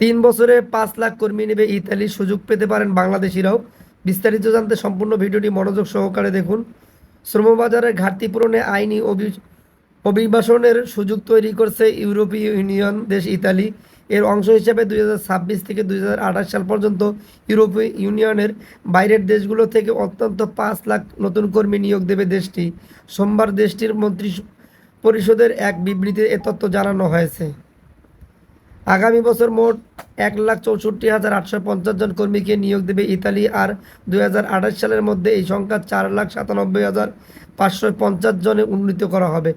তিন বছরে পাঁচ লাখ কর্মী নেবে ইতালি। সুযোগ পেতে পারেন বাংলাদেশিরাও। বিস্তারিত জানতে সম্পূর্ণ ভিডিওটি মনোযোগ সহকারে দেখুন। শ্রমবাজারের ঘাটতি পূরণে আইনি অভি- অভিবাসনের সুযোগ তৈরি করছে ইউরোপীয় ইউনিয়ন দেশ ইতালি। এর অংশ হিসেবে দুই হাজার ছাব্বিশ থেকে দুই হাজার আঠাশ সাল পর্যন্ত ইউরোপীয় ইউনিয়নের বাইরের দেশগুলো থেকে অত্যন্ত পাঁচ লাখ নতুন কর্মী নিয়োগ দেবে দেশটি। সোমবার দেশটির মন্ত্রী পরিষদের এক বিবৃতিতে এ তথ্য জানানো হয়েছে। আগামী বছর মোট এক লাখ চৌষট্টি হাজার আটশো পঞ্চাশ জন কর্মীকে নিয়োগ দেবে ইতালি আর দুই হাজার আঠাশ সালের মধ্যে এই সংখ্যা চার লাখ সাতানব্বই হাজার পাঁচশো পঞ্চাশ জনে উন্নীত করা হবে।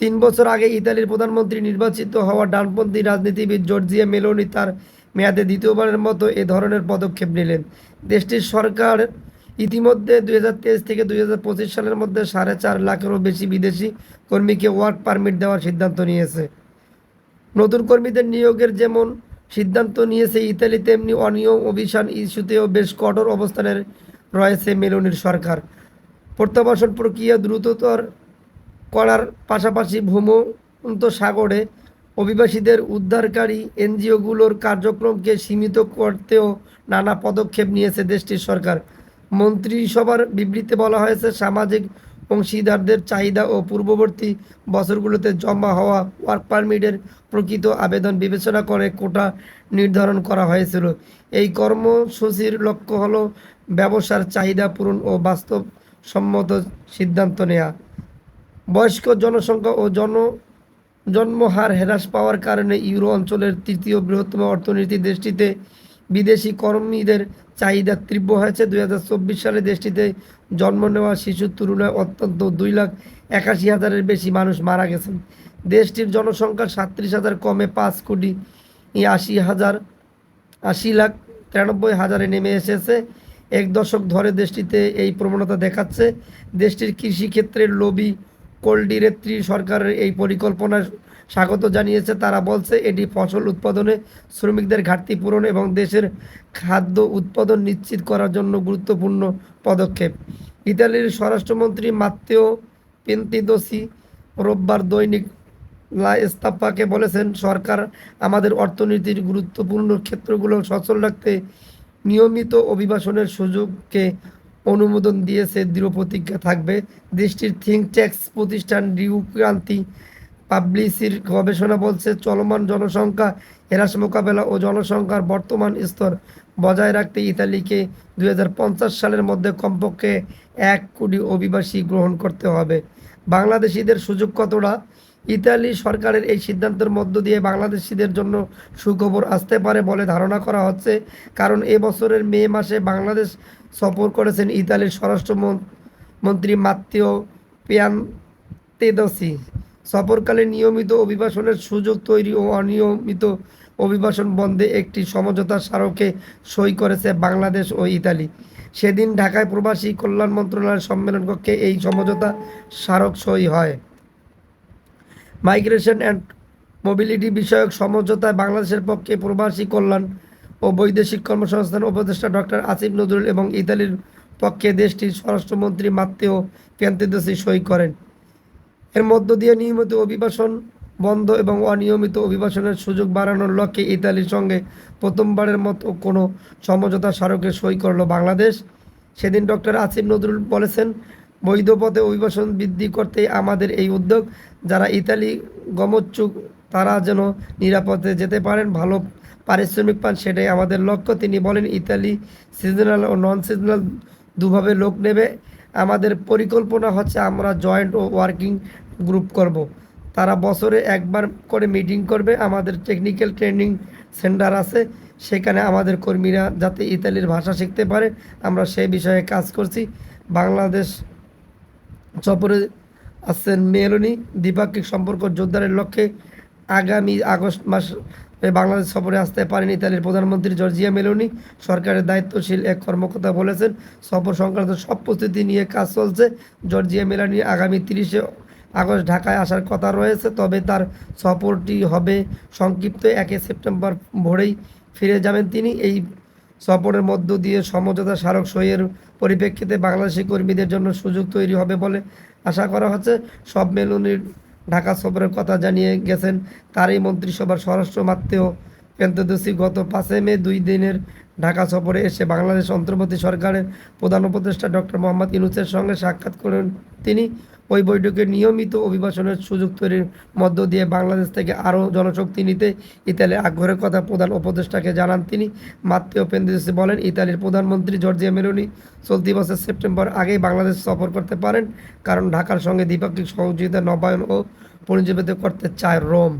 তিন বছর আগে ইতালির প্রধানমন্ত্রী নির্বাচিত হওয়া ডানপন্থী রাজনীতিবিদ জর্জিয়া মেলোনি তার মেয়াদে দ্বিতীয়বারের মতো এ ধরনের পদক্ষেপ নিলেন। দেশটির সরকার ইতিমধ্যে দুই হাজার তেইশ থেকে দুই হাজার পঁচিশ সালের মধ্যে সাড়ে চার লাখেরও বেশি বিদেশি কর্মীকে ওয়ার্ক পারমিট দেওয়ার সিদ্ধান্ত নিয়েছে। নতুন কর্মীদের নিয়োগের যেমন সিদ্ধান্ত নিয়েছে ইতালি, তেমনি অনিয়ম অভিযান ইস্যুতেও বেশ কঠোর অবস্থানের রয়েছে মেলোনির সরকার। প্রত্যাবাসন প্রক্রিয়া দ্রুততর করার পাশাপাশি ভূমন্ত সাগরে অভিবাসীদের উদ্ধারকারী এনজিওগুলোর কার্যক্রমকে সীমিত করতেও নানা পদক্ষেপ নিয়েছে দেশটির সরকার। মন্ত্রিসভার বিবৃতিতে বলা হয়েছে, সামাজিক অংশীদারদের চাহিদা ও পূর্ববর্তী বছরগুলোতে জমা হওয়া ওয়ার্ক পারমিটের প্রকৃত আবেদন বিবেচনা করে কোটা নির্ধারণ করা হয়েছিল। এই কর্মসূচির লক্ষ্য হলো ব্যবসার চাহিদা পূরণ ও বাস্তবসম্মত সিদ্ধান্ত নেওয়া বয়স্ক জনসংখ্যা ও জন জন্মহার হ্রাস পাওয়ার কারণে ইউরো অঞ্চলের তৃতীয় বৃহত্তম অর্থনীতি দেশটিতে বিদেশি কর্মীদের চাহিদা তীব্র হয়েছে। দুই হাজার চব্বিশ সালে দেশটিতে জন্ম নেওয়া শিশুর তুলনায় অত্যন্ত দুই লাখ একাশি হাজারের বেশি মানুষ মারা গেছেন। দেশটির জনসংখ্যা সাতত্রিশ হাজার কমে পাঁচ কোটি আশি হাজার, আশি লাখ তিরানব্বই হাজারে নেমে এসেছে। এক দশক ধরে দেশটিতে এই প্রবণতা দেখাচ্ছে। দেশটির কৃষিক্ষেত্রের লবি কোল্ডিরেত্রী সরকারের এই পরিকল্পনা স্বাগত জানিয়েছে। তারা বলছে, এটি ফসল উৎপাদনে, শ্রমিকদের ঘাটতি পূরণ এবং দেশের খাদ্য উৎপাদন নিশ্চিত করার জন্য গুরুত্বপূর্ণ পদক্ষেপ। ইতালির স্বরাষ্ট্রমন্ত্রী মাত্তেও পেন্তিদোসি রোববার দৈনিক লা এস্তাপ্পাকে বলেছেন, সরকার আমাদের অর্থনীতির গুরুত্বপূর্ণ ক্ষেত্রগুলো সচল রাখতে নিয়মিত অভিবাসনের সুযোগকে অনুমোদন দিয়েছে, দৃঢ় প্রতিজ্ঞা থাকবে। দেশটির থিঙ্ক ট্যাক্স প্রতিষ্ঠান রিউক্রান্তি পাবলিসির গবেষণা বলছে, চলমান জনসংখ্যা, হ্রাস মোকাবেলা ও জনসংখ্যার বর্তমান স্তর বজায় রাখতে ইতালিকে দু হাজার পঞ্চাশ সালের মধ্যে কমপক্ষে এক কোটি অভিবাসী গ্রহণ করতে হবে। বাংলাদেশিদের সুযোগ কতটা? ইতালি সরকারের এই সিদ্ধান্তের মধ্য দিয়ে বাংলাদেশিদের জন্য সুখবর আসতে পারে বলে ধারণা করা হচ্ছে। কারণ এ বছরের মে মাসে বাংলাদেশ সফর করেছেন ইতালির স্বরাষ্ট্র মন- মন্ত্রী মাত্তেও পিয়ান্তেদসি। সফরকালে নিয়মিত অভিবাসনের সুযোগ তৈরি ও অনিয়মিত অভিবাসন বন্ধে একটি সমঝোতা স্মারকে সই করেছে বাংলাদেশ ও ইতালি। সেদিন ঢাকায় প্রবাসী কল্যাণ মন্ত্রণালয়ের সম্মেলন কক্ষে এই সমঝোতা স্মারক সই হয়। মাইগ্রেশন অ্যান্ড মোবিলিটি বিষয়ক সমঝোতায় বাংলাদেশের পক্ষে প্রবাসী কল্যাণ ও বৈদেশিক কর্মসংস্থান উপদেষ্টা ডক্টর আসিফ নজরুল এবং ইতালির পক্ষে দেশটির স্বরাষ্ট্রমন্ত্রী মাত্তেও পেন্তেদসি সই করেন। এর মধ্য দিয়ে নিয়মিত অভিবাসন বন্ধ এবং অনিয়মিত অভিবাসনের সুযোগ বাড়ানোর লক্ষ্যে ইতালির সঙ্গে প্রথমবারের মতো কোনো সমঝোতা স্মারকে সই করল বাংলাদেশ। সেদিন ডক্টর আসিফ নজরুল বলেছেন বৈধ পথে অভিবাসন বৃদ্ধি করতে আমাদের এই উদ্যোগ। যারা ইতালি গমচ্ছুক, তারা যেন নিরাপদে যেতে পারেন, ভালো পারিশ্রমিক পান, সেটাই আমাদের লক্ষ্য। তিনি বলেন, ইতালি সিজনাল ও নন সিজনাল দুভাবে লোক নেবে। আমাদের পরিকল্পনা হচ্ছে আমরা জয়েন্ট ও ওয়ার্কিং গ্রুপ করব। তারা বছরে একবার করে মিটিং করবে। আমাদের টেকনিক্যাল ট্রেনিং সেন্টার আছে। সেখানে আমাদের কর্মীরা যাতে ইতালির ভাষা শিখতে পারে। আমরা সেই বিষয়ে কাজ করছি। বাংলাদেশ সফরে আসছেন মেলনি দ্বিপাক্ষিক সম্পর্ক জোরদারের লক্ষ্যে আগামী আগস্ট মাস বাংলাদেশ সফরে আসতে পারেন ইতালির প্রধানমন্ত্রী জর্জিয়া মেলোনি সরকারের দায়িত্বশীল এক কর্মকর্তা বলেছেন, সফর সংক্রান্ত সব প্রস্তুতি নিয়ে কাজ চলছে। জর্জিয়া মেলানি আগামী তিরিশে আগস্ট ঢাকায় আসার কথা রয়েছে, তবে তার সফরটি হবে সংক্ষিপ্ত, একে সেপ্টেম্বর ভোরেই ফিরে যাবেন তিনি। এই সফরের মধ্য দিয়ে সমঝোতা স্মারক সইয়ের পরিপ্রেক্ষিতে বাংলাদেশি কর্মীদের জন্য সুযোগ তৈরি হবে বলে আশা করা হচ্ছে। সব মেলুনির ঢাকা সফরের কথা জানিয়ে গেছেন তারই মন্ত্রিসভার স্বরাষ্ট্র মাত্রেও পেন্তোদোসি গত পাঁচে মে দুই দিনের ঢাকা সফরে এসে বাংলাদেশ অন্তর্বর্তী সরকারের প্রধান উপদেষ্টা ডক্টর মোহাম্মদ ইনুসের সঙ্গে সাক্ষাৎ করেন তিনি। ওই বৈঠকে নিয়মিত অভিবাসনের সুযোগ তৈরির মধ্য দিয়ে বাংলাদেশ থেকে আরও জনশক্তি নিতে ইতালির আগ্রহের কথা প্রধান উপদেষ্টাকে জানান তিনি। মাত্তেও পেন্দিসি বলেন, ইতালির প্রধানমন্ত্রী জর্জিয়া মেলোনি চলতি বছর সেপ্টেম্বর আগেই বাংলাদেশ সফর করতে পারেন, কারণ ঢাকার সঙ্গে দ্বিপাক্ষিক সহযোগিতা নবায়ন ও পরিজীবিত করতে চায় রোম।